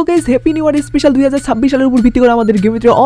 So guys happy new year special দুই হাজার ছাব্বিশ সালের উপর ভিত্তি করে আমাদের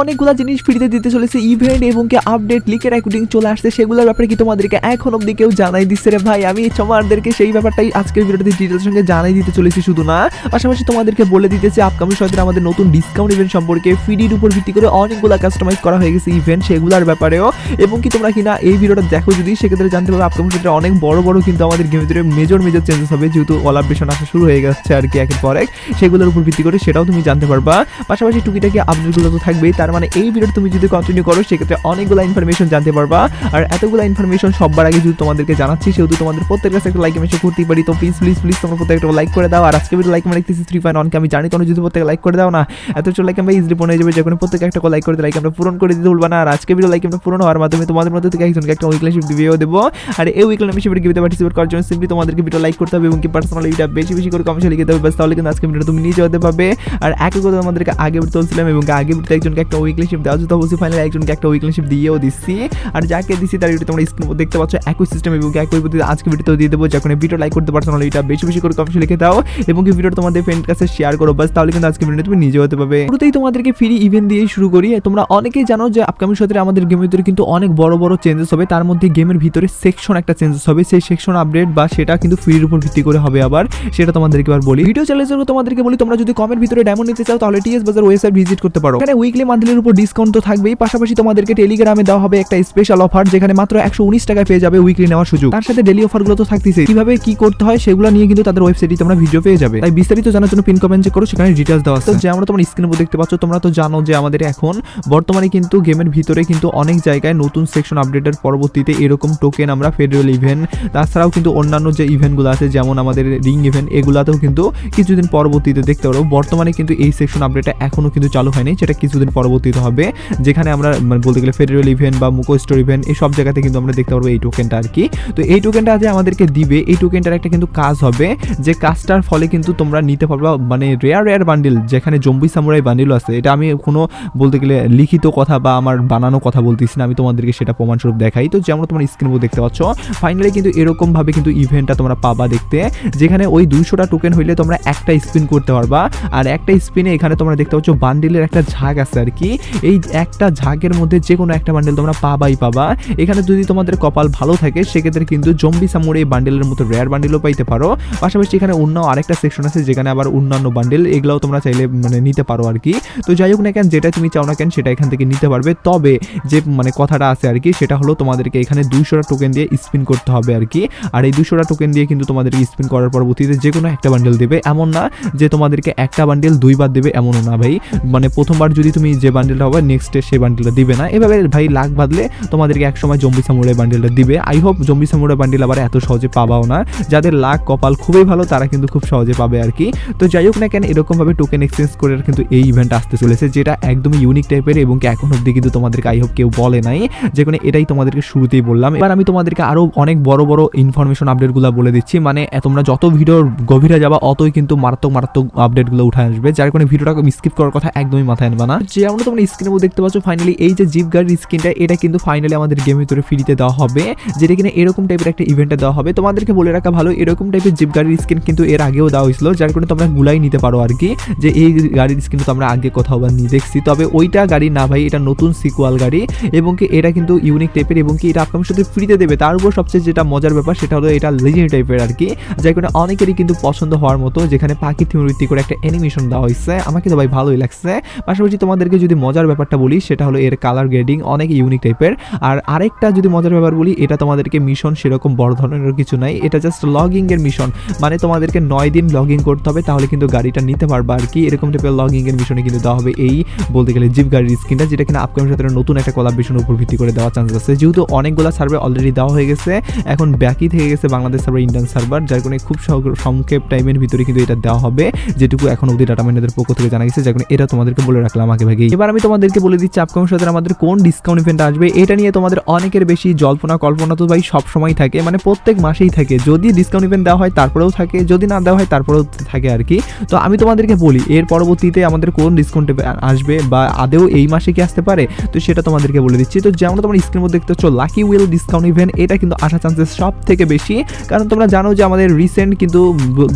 অনেকগুলো জিনিস ফ্রিতে দিতে চলেছে ইভেন্ট এবং কি আপডেট অ্যাকুটিং চলে আসছে, সেগুলোর ব্যাপারে কি তোমাদেরকে এখন কেউ জানাই রে ভাই? আমি তোমাদেরকে সেই ব্যাপারটাই আজকের ভিডিওতে সঙ্গে জানাই দিতে চলেছি শুধু না, পাশাপাশি তোমাদেরকে বলে দিতেছি আপকামিং আমাদের নতুন ডিসকাউন্ট ইভেন্ট সম্পর্কে ফ্রির উপর ভিত্তি করে অনেকগুলো কাস্টমাইজ করা হয়ে গেছে ইভেন্ট সেগুলোর ব্যাপারেও, এবং কি তোমরা কিনা এই ভিডিওটা দেখো যদি, সেক্ষেত্রে জানতে পারবে আপকামিং অনেক বড় বড় কিন্তু আমাদের ভিতরে মেজর মেজর চেঞ্জেস হবে, যেহেতু অল আপডেশন আসা শুরু হয়ে গেছে আর কি একের পর এক, সেগুলোর উপর ভিত্তি করে সেটাও তুমি জানতে পারবা। পাশাপাশি টুকিটাকি আপডেটগুলো তো থাকবেই। তার মানে এই ভিডিও তুমি যদি কন্টিনিউ করো, সেক্ষেত্রে অনেকগুলো ইনফরমেশন জানতে পারবা। আর এতগুলো ইনফরমেশন সবার আগে যদি তোমাদেরকে জানাচ্ছি, সেহেতু তোমাদের প্রত্যেক কাছে একটা লাইক মেশে করতেই পারি। তো প্লিজ প্লিজ প্লিজ তোমরা প্রত্যেকটা লাইক করে দাও। আর আজকে ভিডিও লাইক মানে দেখতেছি থ্রি পয়েন্ট ওয়ানকে আমি জানি তোমরা যদি প্রত্যেকে লাইক করে দাও না, এত চলে লাইক আমরা ইজিলি পৌঁছে যাবে। যখন প্রত্যেক একটা লাইক করে লাইক আমরা পূরণ করে দিতে ভুলবা না। আর আজকে ভিডিও লাইক আমরা পূরণ হওয়ার মাধ্যমে তোমাদের মধ্যে থেকে একজনকে একটা উইকলি শিফট ভিডিও দেবো। আর এই উইকলি মেম্বারশিপের গিফটে পার্টিসিপেট করার জন্য সিম্পলি তোমাদেরকে ভিডিও লাইক করতে হবে, এবং কি পার্সোনাল এটা বেশি বেশি করে কমেন্টে লিখে দেবে বাস তাহলে কিন্তু আজকে ভিডিও তুমি নিজে হতে পারবে। আর একই কথা আমাদেরকে আগে ভিডিও তুলছিলাম এবং আগে ভিডিওতে একজনকে একটা উইকলি শিফট দেওয়া যেত অবশ্যই ফাইনালি একজনকে একটা উইকলি শিফট দিয়েও দিচ্ছি। আর যাকে দিচ্ছি তার ভিডিও তোমরা স্ক্রিন দেখতে পাচ্ছ একই সিস্টেম এবং একই পদ্ধতি আজকে ভিডিওতে দিয়ে দেবো। যখন ভিডিও লাইক করতে পারছ এটা বেশি বেশি করে কমেন্টে লিখে দাও এবং কি ভিডিও তোমাদের ফ্রেন্ড কাছে শেয়ার করো। বাস তাহলে কিন্তু আজকে ভিডিও তুমি নিজে হতে পারবে। শুরুতেই তোমাদেরকে ফ্রি ইভেন্ট দিয়ে শুরু করি। তোমরা অনেকেই জানো যে আপকামিং সপ্তাহে আমাদের গেমের ভিতরে কিন্তু অনেক বড় বড় চেঞ্জেস হবে। তার মধ্যে গেমের ভিতরে সেকশন একটা চেঞ্জেস হবে। সেই সেকশন আপডেট বা সেটা কিন্তু ফ্রির উপর ভিত্তি করে হবে আবার। সেটা তোমাদেরকে এবার বলি। ভিডিও চ্যানেলের জন্য তোমাদেরকে বলি, তোমরা যদি কমের ভিতরে ডায়মন্ড নিতে চাও, তাহলে টিএস বাজার ওয়েবসাইট ভিজিট করতে পারো। এখানে উইকলি মান্থলির উপর ডিসকাউন্ট তো থাকবেই, পাশাপাশি তোমাদেরকে টেলিগ্রামে দেওয়া হবে একটা স্পেশাল অফার যেখানে মাত্র একশো উনিশ টাকায় পেয়ে যাবে উইকলি নেওয়ার সুযোগ। তার সাথে ডেলি অফারগুলো তো থাকতেছে। কীভাবে কি করতে হয় সেগুলো নিয়ে কিন্তু তাদের ওয়েবসাইটে তোমরা ভিডিও পেয়ে যাবে। তাই বিস্তারিত জানার জন্য পিন কমেন্ট করো, সেখানে ডিটেলস দেওয়া আছে। যে আমরা তোমার স্ক্রিনের উপর দেখতে পাচ্ছ, তোমরা তো জানো যে আমাদের এখন বর্তমানে কিন্তু গেমের ভিতরে কিন্তু অনেক জায়গায় নতুন সেকশন আপডেটের পরবর্তীতে এরকম টোকেন আমরা ফেডারেল ইভেন্ট তাছাড়াও কিন্তু অন্যান্য যে ইভেন্টগুলো আছে, যেমন আমাদের রিং ইভেন্ট এগুলাতেও কিন্তু কিছুদিন পরবর্তীতে দেখতে পারো। বর্তমানে কিন্তু এই সেকশন আপডেটটা এখনও কিন্তু চালু হয়নি সেটা কিছুদিন পরবর্তীতে হবে। যেখানে আমরা মানে বলতে গেলে ফেডারেল ইভেন্ট বা মুকো স্টোর ইভেন্ট এই সব জায়গাতে কিন্তু আমরা দেখতে পারব এই টোকেনটা আর কি। তো এই টোকেনটা যে আমাদেরকে দিবে, এই টোকেনটার একটা কিন্তু কাজ হবে, যে কাজটার ফলে কিন্তু তোমরা নিতে পারবা মানে রেয়ার রেয়ার বান্ডিল যেখানে জম্বি সামুরাই বান্ডিল আছে। এটা আমি কোনো বলতে গেলে লিখিত কথা বা আমার বানানো কথা বলতেছি না, আমি তোমাদেরকে সেটা প্রমাণস্বরূপ দেখাই। তো যেমন তোমার স্ক্রিন দেখতে পাচ্ছ ফাইনালি কিন্তু এরকমভাবে কিন্তু ইভেন্টটা তোমরা পাবা দেখতে, যেখানে ওই দুইশোটা টোকেন হইলে তোমরা একটা স্পিন করতে পারবা আর একটা স্পিনে এখানে তোমরা দেখতে পাচ্ছ বান্ডিলের একটা ঝাঁক আছে আর কি। এই একটা ঝাঁকের মধ্যে যে কোনো একটা বান্ডেল তোমরা পাবাই পাবা। এখানে যদি তোমাদের কপাল ভালো থাকে, সেক্ষেত্রে কিন্তু জম্বি সামুরে এই বান্ডেলের মতো রেয়ার বান্ডেলও পাইতে পারো। পাশাপাশি এখানে অন্য আরেকটা সেকশন আছে, যেখানে আবার অন্যান্য বান্ডেল এগুলাও তোমরা চাইলে মানে নিতে পারো আর কি। তো যাই হোক না কেন, যেটা তুমি চাও না কেন, সেটা এখান থেকে নিতে পারবে। তবে যে মানে কথাটা আছে আর কি, সেটা হলো তোমাদেরকে এখানে দুইশোটা টোকেন দিয়ে স্পিন করতে হবে আর কি। আর এই দুশোটা টোকেন দিয়ে কিন্তু তোমাদেরকে স্পিন করার পরবর্তীতে যে কোনো একটা বান্ডেল দেবে। এমন না যে তোমাদেরকে একটা বান্ডেল দুইবার দেবে এমনও না ভাই। মানে প্রথমবার যদি তুমি যে বান্ডেলটা হবে নেক্সটে সেই বান্ডেলটা দিবে না। এভাবে ভাই লাখ বাদলে তোমাদেরকে একসময় জম্বি সামুরাই বান্ডেলটা দিবে। I hope zombie samurai bundle আবার এত সহজে পাবাও না। যাদের লাখ কপাল খুবই ভালো, তারা কিন্তু খুব সহজে পাবে আর কি। তো যাই হোক না কেন, এরকমভাবে টোকেন এক্সচেঞ্জ করে কিন্তু এই ইভেন্ট আসতে চলেছে, যেটা একদমই ইউনিক টাইপের এবং এখন অব্দি কিন্তু তোমাদেরকে আই হোপ কেউ বলে নাই। যে কোনো এটাই তোমাদেরকে শুরুতেই বললাম। এবার আমি তোমাদেরকে আরও অনেক বড় বড় ইনফরমেশন আপডেটগুলো বলে দিচ্ছি। মানে তোমরা যত ভিডিওর গভীরে যাবা, অতই কিন্তু মারাত্মক মারাত্মক আপডেটগুলো উঠে আসবে, যার কারণে ভিডিওটা স্কিপ করার কথা একদমই মাথায় আনবা না। যে আমরা তোমরা স্ক্রিনে দেখতে পাচ্ছ ফাইনালি এই যে জিপ গাড়ির স্ক্রিনটা এটা কিন্তু ফাইনালি আমাদের গেমের ভিতরে ফ্রিতে দেওয়া হবে, যেটা কিনা এরকম টাইপের একটা ইভেন্টে দেওয়া হবে। তোমাদেরকে বলে রাখা ভালো, এরকম টাইপের জিপ গাড়ির স্ক্রিন কিন্তু এর আগেও দেওয়া হয়েছিল, যার কারণে তোমরা গুলাই নিতে পারো আর কি, যে এই গাড়ির স্ক্রিন তো আমরা আগে কোথাও বা নিয়ে দেখছি। তবে ওইটা গাড়ি না ভাই, এটা নতুন সিকুয়াল গাড়ি, এবং কি এটা কিন্তু ইউনিক টাইপের এবং কি এটা আপকামিং সাথে ফ্রিতে দেবে। তার উপর সবচেয়ে যেটা মজার ব্যাপার, সেটা হলো এটা লেজেন্ড টাইপের আর কি, যার কারণে অনেকেরই কিন্তু পছন্দ হওয়ার মতো, যেখানে পাখি থিমের ভিত্তি করে একটা অ্যানিমেশন দেওয়া হয়েছে আমাকে তো ভাই ভালোই লাগছে। পাশাপাশি তোমাদেরকে যদি মজার ব্যাপারটা বলি, সেটা হলো এর কালার গ্রেডিং অনেক ইউনিক টাইপের আর আরেকটা যদি মজার ব্যাপার বলি, এটা তোমাদেরকে মিশন সেরকম বড় ধরনের কিছু নাই, এটা জাস্ট লগিং এর মিশন মানে তোমাদেরকে নয় দিন লগিং করতে হবে, তাহলে কিন্তু গাড়িটা নিতে পারবা আর কি। এরকম টাইপের লগিং এর মিশনে কিন্তু দেওয়া হবে এই বলতে গেলে জিপ গাড়ির স্ক্রিনটা যেটা কিনা আপকামিং সাথে নতুন একটা কোলাবরেশনের উপর ভিত্তি করে দেওয়ার চান্স আছে। যেহেতু অনেকগুলো সার্ভে অলরেডি দেওয়া হয়ে গেছে, এখন ব্যাকি থেকে গেছে বাংলাদেশ সার্ভার ইন্ডিয়ান সার্ভার যার কারণে খুব সংক্ষেপ টাইমের ভিতরে কিন্তু এটা দেওয়া হবে, যেটুকু এখন অবধি ডাটা মাইনাদের পক্ষ থেকে জানা গেছে কারণে এটা তোমাদেরকে বলে রাখলাম আগে ভাগে এবার আমি তোমাদেরকে বলে দিচ্ছি আপকামিং সাথে আমাদের কোন ডিসকাউন্ট ইভেন্ট আসবে, এটা নিয়ে তোমাদের অনেকের বেশি জল্পনা কল্পনা তো ভাই সব সময় থাকে মানে প্রত্যেক মাসেই থাকে। যদি ডিসকাউন্ট ইভেন্ট দেওয়া হয় তারপরেও থাকে, যদি না দেওয়া হয় তারপরেও থাকে আর কি। তো আমি তোমাদেরকে বলি, এর পরবর্তীতে আমাদের কোন ডিসকাউন্ট আসবে বা আদেও এই মাসে কি আসতে পারে, তো সেটা তোমাদেরকে বলে দিচ্ছি। তো যেমন তোমার স্ক্রিন মধ্যে দেখতে হচ্ছে লাকি উইল ডিসকাউন্ট ইভেন্ট এটা কিন্তু আসার চান্সেস সব থেকে বেশি। কারণ তোমরা জানো যে আমাদের রিসেন্ট কিন্তু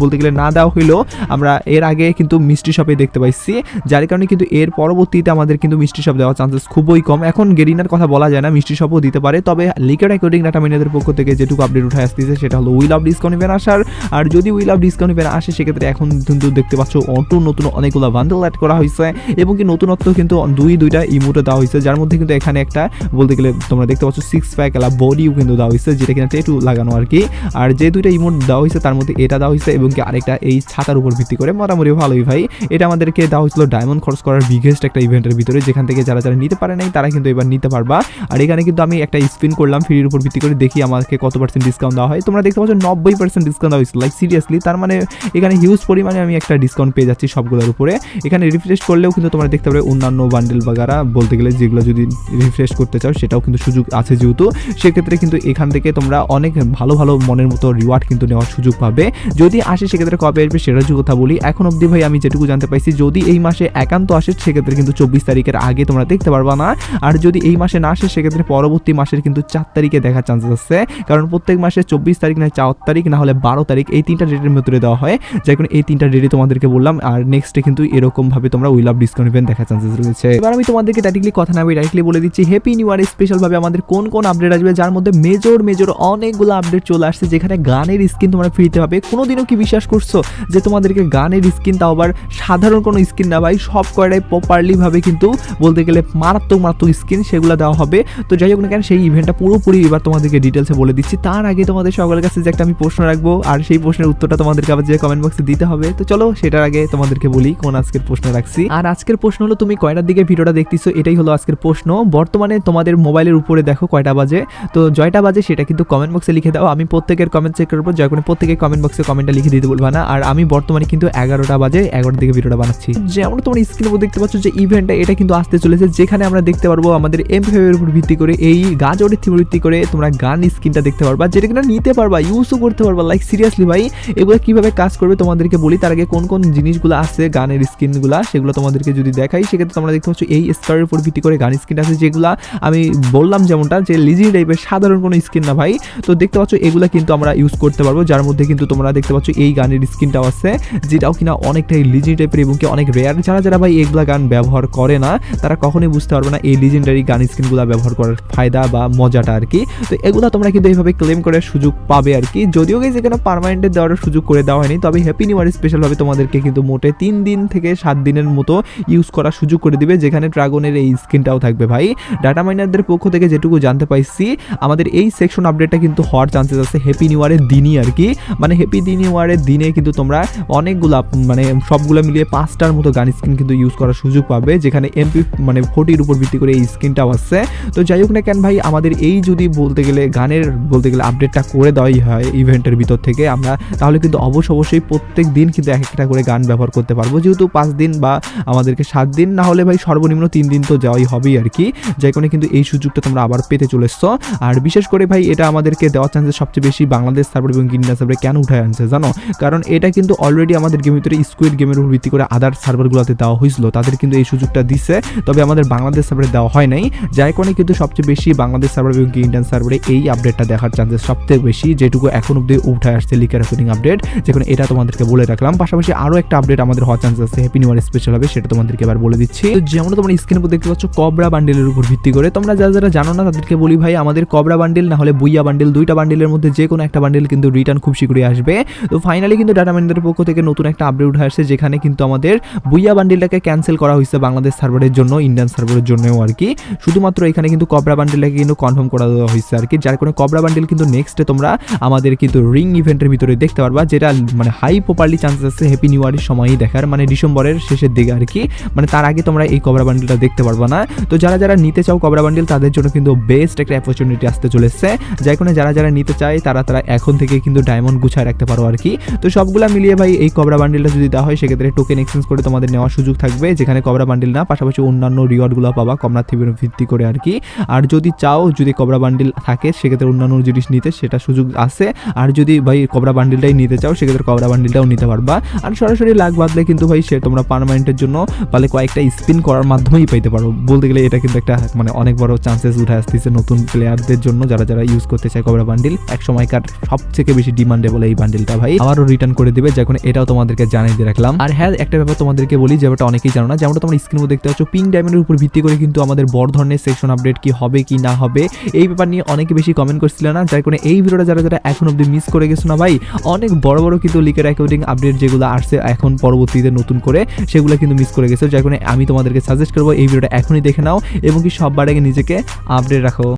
বলতে গেলে না দেওয়া হইলেও আমরা এর আগে কিন্তু কিন্তু মিষ্টি শপে দেখতে পাইছি, যার কারণে কিন্তু এর পরবর্তীতে আমাদের কিন্তু মিষ্টি শপ দেওয়ার চান্সেস খুবই কম। এখন গেরিনার কথা বলা যায় না, মিষ্টি শপও দিতে পারে, তবে লিকের অ্যাকর্ডিং ডাটা মিনাদের পক্ষ থেকে যেটুকু আপডেট উঠে আসতেছে, সেটা হলো উইল অফ ডিসকাউন্ট ইভেন্ট আসার। আর যদি উইল অফ ডিসকাউন্ট ইভেন্ট আসে, সেক্ষেত্রে এখন কিন্তু দেখতে পাচ্ছ নতুন নতুন অনেকগুলো বান্ডেল অ্যাড করা হয়েছে এবং কি নতুনত্ব কিন্তু দুই, দুইটা ইমোটে দেওয়া হয়েছে যার মধ্যে কিন্তু এখানে একটা বলতে গেলে তোমরা দেখতে পাচ্ছ সিক্স প্যাক এলা বডিও কিন্তু দেওয়া হয়েছে যেটা কিনা টেটু লাগানো আর কি। আর যে দুইটা ইমোট দেওয়া হয়েছে তার মধ্যে এটা দেওয়া হয়েছে এবং কি আরেকটা এই ছাতার উপর ভিত্তি করে মোটামুটি ভালোই ভাই। এটা আমাদেরকে দেওয়া হয়েছিল ডায়মন্ড খরচ করার বিগেস্ট একটা ইভেন্টের ভিতরে, যেখান থেকে যারা যারা নিতে পারে নাই, তারা কিন্তু এবার নিতে পারবা। আর এখানে কিন্তু আমি একটা স্পিন করলাম ফ্রির উপর ভিত্তি করে দেখি আমাকে কত পার্সেন্ট ডিসকাউন্ট দেওয়া হয়। তোমরা দেখতে পাচ্ছ নব্বই পার্সেন্ট ডিসকাউন্ট দেওয়া হয়েছিল লাইক সিরিয়াসলি তার মানে এখানে হিউজ পরিমাণে আমি একটা ডিসকাউন্ট পেয়ে যাচ্ছি সবগুলোর উপরে। এখানে রিফ্রেশ করলেও কিন্তু তোমরা দেখতে পাবে অন্যান্য বান্ডেল বাগারা, বলতে গেলে যেগুলো যদি রিফ্রেশ করতে চাও, সেটাও কিন্তু সুযোগ আছে যেহেতু। সেক্ষেত্রে কিন্তু এখান থেকে তোমরা অনেক ভালো ভালো মনের মতো রিওয়ার্ড কিন্তু নেওয়ার সুযোগ পাবে। যদি আসে সেক্ষেত্রে কবে আসবে সেটা যদি কথা বলি, এখন অবধি ভাই আমি যেটুকু জানতে পাইছি, যদি এই মাসে একান্ত আসে, সেক্ষেত্রে কিন্তু চব্বিশ তারিখের আগে তোমরা দেখতে পারবা না। আর যদি এই মাসে না আসে, সেক্ষেত্রে পরবর্তী মাসের কিন্তু চার তারিখে দেখার চান্সেস আছে। কারণ প্রত্যেক মাসে চব্বিশ তারিখ না, চার তারিখ, না হলে বারো তারিখ এই তিনটা ডেটের ভিতরে দেওয়া হয়। কারণে এই তিনটা ডেটে তোমাদেরকে বললাম, আর নেক্সটে কিন্তু এরকম ভাবে তোমরা উইল অফ ডিসকাউন্ট ইভেন্ট দেখার চান্সেস রয়েছে। এবার আমি তোমাদেরকে ডাইরেক্টলি কথা না ডাইরেক্টলি বলে দিচ্ছি হ্যাপি নিউ ইয়ার স্পেশাল ভাবে আমাদের কোন কোন আপডেট আসবে, যার মধ্যে মেজর মেজর অনেকগুলো আপডেট চলে আসছে, যেখানে গানের স্কিন তোমরা ফ্রিতে পাবে। কোনোদিনও কি বিশ্বাস করছ যে তোমাদেরকে গানের স্কিন তাও আবার সাধারণ কোনো স্কিন না ভাই, সব কয়টাই প্রপারলিভাবে কিন্তু বলতে গেলে মারাত্মক মারাত্মক স্কিন সেগুলো দেওয়া হবে। তো যাই হোক না কেন, সেই ইভেন্টটা পুরোপুরি এবার তোমাদেরকে ডিটেলসে বলে দিচ্ছি। তার আগে তোমাদের সকলের কাছে যে একটা আমি প্রশ্ন রাখব, আর সেই প্রশ্নের উত্তরটা তোমাদেরকে আবার যে কমেন্ট বক্সে দিতে হবে। তো চলো সেটার আগে তোমাদেরকে বলি কোন আজকের প্রশ্ন রাখছি। আর আজকের প্রশ্ন হলো, তুমি কয়টার দিকে ভিডিওটা দেখতেছো? এটাই হলো আজকের প্রশ্ন। বর্তমানে তোমাদের মোবাইলের উপরে দেখো কয়টা বাজে। তো জয়টা বাজে সেটা কিন্তু কমেন্ট বক্সে লিখে দাও। আমি প্রত্যেকের কমেন্ট চেক করব করে প্রত্যেকের কমেন্ট বক্সে কমেন্টটা লিখে দিতে বলবা না। আর আমি বর্তমানে কিন্তু এগারোটা বাজে। এগারোটার দিকে ভিডিওটা বানাচ্ছি। যেমন তোমার স্ক্রিনের উপর দেখতে পাচ্ছ যে ইভেন্টটা এটা কিন্তু আসতে চলেছে। যেখানে আমরা দেখতে পারব আমাদের এম এর উপর ভিত্তি করে এই গাজরের উপর ভিত্তি করে তোমরা গান স্ক্রিনটা দেখতে পারবা, যেটা কিনা নিতে পারবা ইউজও করতে পারবা। লাইক সিরিয়াসলি ভাই, এগুলো কীভাবে কাজ করবে তোমাদেরকে বলি, তার আগে কোন কোন জিনিসগুলো আছে গানের স্ক্রিনগুলো সেগুলো তোমাদেরকে যদি দেখাই, সেক্ষেত্রে তোমরা দেখতে পাচ্ছ এই স্কারের উপর ভিত্তি করে গান স্ক্রিন আছে, যেগুলো আমি বললাম যেমনটা যে লিজি টাইপের সাধারণ কোনো স্ক্রিন না ভাই। তো দেখতে পাচ্ছ এগুলো কিন্তু আমরা ইউজ করতে পারব, যার মধ্যে কিন্তু তোমরা দেখতে পাচ্ছ এই গানের স্ক্রিনটাও আছে, যেটাও কিনা অনেকটাই লিজি টাইপের এবং কি অনেক রেয়ার যারা যারা ভাই এগুলা গান ব্যবহার করে না, তারা কখনোই বুঝতে পারবে না এই লিজেন্ডারি গান স্ক্রিনগুলো ব্যবহার করার ফায়দা বা মজাটা আর কি। তো এগুলো তোমরা কিন্তু এইভাবে ক্লেম করার সুযোগ পাবে আর কি। যদিও গেছে এখানে পারমানেন্টে দেওয়ার সুযোগ করে দেওয়া হয়নি, তবে হ্যাপি নিউ ইয়ার স্পেশালভাবে তোমাদেরকে কিন্তু মোটে তিন দিন থেকে সাত দিনের মতো ইউজ করার সুযোগ করে দিবে, যেখানে ড্রাগনের এই স্ক্রিনটাও থাকবে ভাই। ডাটা মাইনারদের পক্ষ থেকে যেটুকু জানতে পাইছি, আমাদের এই সেকশন আপডেটটা কিন্তু হওয়ার চান্সেস আছে হ্যাপি নিউ ইয়ারের দিনই আর কি। মানে হ্যাপি নিউ ইয়ারের দিনে কিন্তু তোমরা অনেকগুলো মানে সবগুলো মিলিয়ে পাঁচটার মতো গান স্ক্রিন কিন্তু ইউজ করার সুযোগ পাবে, যেখানে এমপি মানে ফোর্টির উপর ভিত্তি করে এই স্ক্রিনটাও আসছে তো যাই হোক না কেন ভাই, আমাদের এই যদি বলতে গেলে, গানের বলতে গেলে আপডেটটা করে দেওয়াই হয় ইভেন্টের ভিতর থেকে আমরা, তাহলে কিন্তু অবশ্য অবশ্যই প্রত্যেক দিন কিন্তু এক একটা করে গান ব্যবহার করতে পারব। যেহেতু পাঁচ দিন বা আমাদেরকে সাত দিন, না হলে ভাই সর্বনিম্ন তিন দিন তো যাওয়াই হবেই আর কি। যাই কারণে কিন্তু এই সুযোগটা তোমরা আবার পেতে চলে এসছো আর বিশেষ করে ভাই, এটা আমাদেরকে দেওয়ার চান্সেস সবচেয়ে বেশি বাংলাদেশ সার্ভার এবং ইন্ডিয়া সার্ভারে কেন উঠায় আনছে, জানো? কারণ এটা কিন্তু অলরেডি আমাদের গেমের ভিতরে স্কুইড গেমের উপর ভিত্তি করে আদার সার্ভারগুলোতে দেওয়া হয়েছিল, তাদের কিন্তু এই সুযোগটা দিচ্ছে তবে আমাদের বাংলাদেশ সার্ভারে দেওয়া হয় নাই। যার কারণে কিন্তু সবচেয়ে বেশি বাংলাদেশ সার্ভার এবং ইন্ডিয়ান সার্ভারে এই আপডেটটা দেখার চান্সেস সবথেকে বেশি, যেটুকু এখন অব্দি উঠে আসছে লিকার রেকর্ডিং আপডেট যেখানে এটা তোমাদেরকে বলে রাখলাম। পাশাপাশি আরও একটা আপডেট আমাদের হওয়ার চান্সেস আছে হ্যাপি নিউ ইয়ার স্পেশাল হবে, সেটা তোমাদেরকে এবার বলে দিচ্ছি। যেমন তোমরা স্ক্রিনের উপর দেখতে পাচ্ছ কবরা বান্ডেলের উপর ভিত্তি করে। তোমরা যারা যারা জানো না, তাদেরকে বলি ভাই, আমাদের কবরা বান্ডেল না হলে বুইয়া বান্ডেল দুইটা বান্ডেলের মধ্যে যে কোনো একটা বান্ডেল কিন্তু রিটার্ন খুব শীঘ্রই আসবে। তো ফাইনালি কিন্তু ডাটা মাইন্ডের পক্ষ থেকে নতুন একটা আপডেট উঠে আসছে যেখানে কিন্তু আমাদের বুইয়া বান্ডেলটাকে ক্যান্সেল করা হয়েছে বাংলাদেশ সার্ভারের জন্য ইন্ডিয়ান সার্ভারের জন্যও আর কি। শুধুমাত্র এখানে কিন্তু কবরা বান্ডেলটাকে কিন্তু কনফার্ম করা দেওয়া হয়েছে আর কি, যার কারণে কবরা বান্ডিল কিন্তু নেক্সটে তোমরা আমাদের কিন্তু রিং ইভেন্টের ভিতরে দেখতে পারবা, যেটা মানে হাই প্রপারলি চান্সেস আছে হ্যাপি নিউ ইয়ারের সময়ই দেখার মানে ডিসেম্বরের শেষের দিকে আর কি। মানে তার আগে তোমরা এই কবরা বান্ডেলটা দেখতে পারবা না। তো যারা যারা নিতে চাও কবরা বান্ডিল তাদের জন্য কিন্তু বেস্ট একটা অপরচুনিটি আসতে চলেছে। যাই কোনো যারা যারা নিতে চায়, তারা তারা এখন থেকে কিন্তু ডায়মন্ড গুছায় রাখতে পারো আর কি। তো সবগুলা মিলিয়ে ভাই, এই কবরা বান্ডেলটা যদি দেওয়া হয়, সেক্ষেত্রে টোকেন এক্সচেঞ্জ করে তোমাদের নেওয়ার সুযোগ থাকবে, যেখানে কবরা বান্ডিল না, পাশাপাশি অন্যান্য রিওয়ার্ডগুলো পাবা কমনাথ থিবের ভিত্তি করে আর কি। আর যদি চাও, যদি কবরা বান্ডিল থাকে, সেক্ষেত্রে অন্যান্য জিনিস নিতে, সেটা সুযোগ আছে। আর যদি ভাই কবরা বান্ডেলটাই নিতে চাও, সেক্ষেত্রে কবরা বান্ডেলটাও নিতে পারবা। আর সরাসরি লাগ বাদলে কিন্তু ভাই, সে তোমরা পারমানেন্টের জন্য পালে কয়েকটা স্পিন করার মাধ্যমেই পাইতে পারো। বলতে গেলে এটা কিন্তু একটা মানে অনেক বড় চান্সেস উঠে আসতেছে নতুন প্লেয়ারদের জন্য, যারা যারা ইউজ করতে চায় কবরা বান্ডিল এক সময়কার সবথেকে বেশি ডিমান্ডেবল এই বান্ডিলটা ভাই। আবারও রিটার্ন করে দিবে, যখন এটাও তোমাদেরকে জানিয়ে রাখলাম। আর হ্যাঁ একটা ব্যাপার তোমাদেরকে বলি, যে যেটা অনেকেই জানো না যেমনটা তোমরা স্ক্রিনে দেখতে পাচ্ছ পিঙ্ক ডায়মন্ডের উপর ভিত্তি করে কিন্তু আমাদের বড় ধরনের সেকশন আপডেট কি হবে কি না হবে, এই ব্যাপার নিয়ে অনেকে বেশি কমেন্ট করছিল না, যার কারণে এই ভিডিওটা যারা যারা এখন অব্দি মিস করে গেছো না ভাই, অনেক বড় বড় কিন্তু লিকের অ্যাকাউন্টিং আপডেট যেগুলো আসছে এখন পরবর্তীতে নতুন করে, সেগুলো কিন্তু মিস করে গেছো, যার কারণে আমি তোমাদেরকে সাজেস্ট করব, এই ভিডিওটা এখনই দেখে নাও এবং কি সববার আগে নিজেকে আপডেট রাখো।